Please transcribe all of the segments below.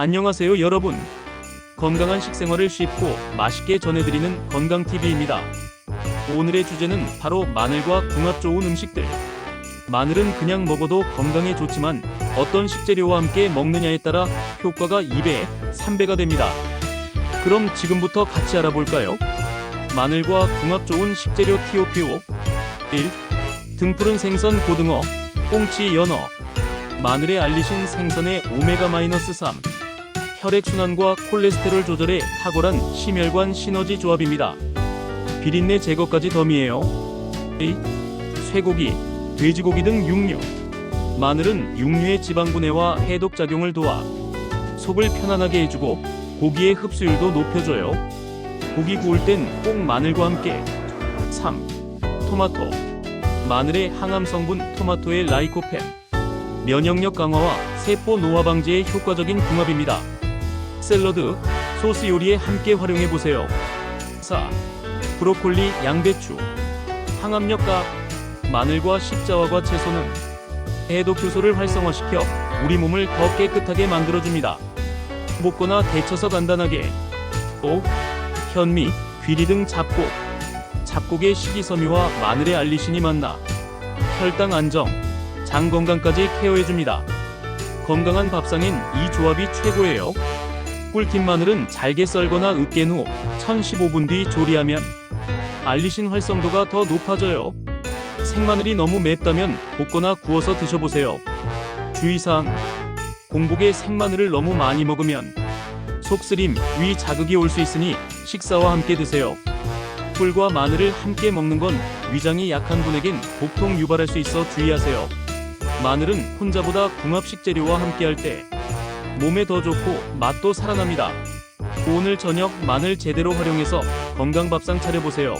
안녕하세요 여러분. 건강한 식생활을 쉽고 맛있게 전해드리는 건강TV입니다. 오늘의 주제는 바로 마늘과 궁합 좋은 음식들. 마늘은 그냥 먹어도 건강에 좋지만 어떤 식재료와 함께 먹느냐에 따라 효과가 2배, 3배가 됩니다. 그럼 지금부터 같이 알아볼까요? 마늘과 궁합 좋은 식재료 TOPO 1. 등푸른 생선 고등어, 꽁치 연어 마늘에 알리신 생선의 오메가-3 혈액순환과 콜레스테롤 조절에 탁월한 심혈관 시너지 조합입니다. 비린내 제거까지 덤이에요. 2. 쇠고기, 돼지고기 등 육류 마늘은 육류의 지방분해와 해독 작용을 도와 속을 편안하게 해주고 고기의 흡수율도 높여줘요. 고기 구울 땐 꼭 마늘과 함께 3. 토마토 마늘의 항암 성분 토마토의 라이코펜 면역력 강화와 세포 노화 방지에 효과적인 궁합입니다. 샐러드, 소스 요리에 함께 활용해 보세요. 4. 브로콜리, 양배추 항암력과 마늘과 십자화과 채소는 해독 효소를 활성화시켜 우리 몸을 더 깨끗하게 만들어줍니다. 먹거나 데쳐서 간단하게 5. 현미, 귀리 등 잡곡 잡곡의 식이섬유와 마늘의 알리신이 만나 혈당 안정, 장 건강까지 케어해줍니다. 건강한 밥상엔 이 조합이 최고예요. 꿀팁 마늘은 잘게 썰거나 으깬 후 1015분 뒤 조리하면 알리신 활성도가 더 높아져요. 생마늘이 너무 맵다면 볶거나 구워서 드셔보세요. 주의사항 공복에 생마늘을 너무 많이 먹으면 속쓰림, 위 자극이 올 수 있으니 식사와 함께 드세요. 꿀과 마늘을 함께 먹는 건 위장이 약한 분에겐 복통 유발할 수 있어 주의하세요. 마늘은 혼자보다 궁합 식 재료와 함께 할 때 몸에 더 좋고 맛도 살아납니다. 오늘 저녁 마늘 제대로 활용해서 건강 밥상 차려보세요.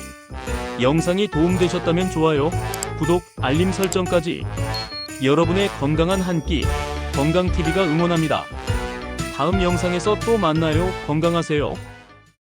영상이 도움되셨다면 좋아요, 구독, 알림 설정까지 여러분의 건강한 한 끼 건강TV가 응원합니다. 다음 영상에서 또 만나요. 건강하세요.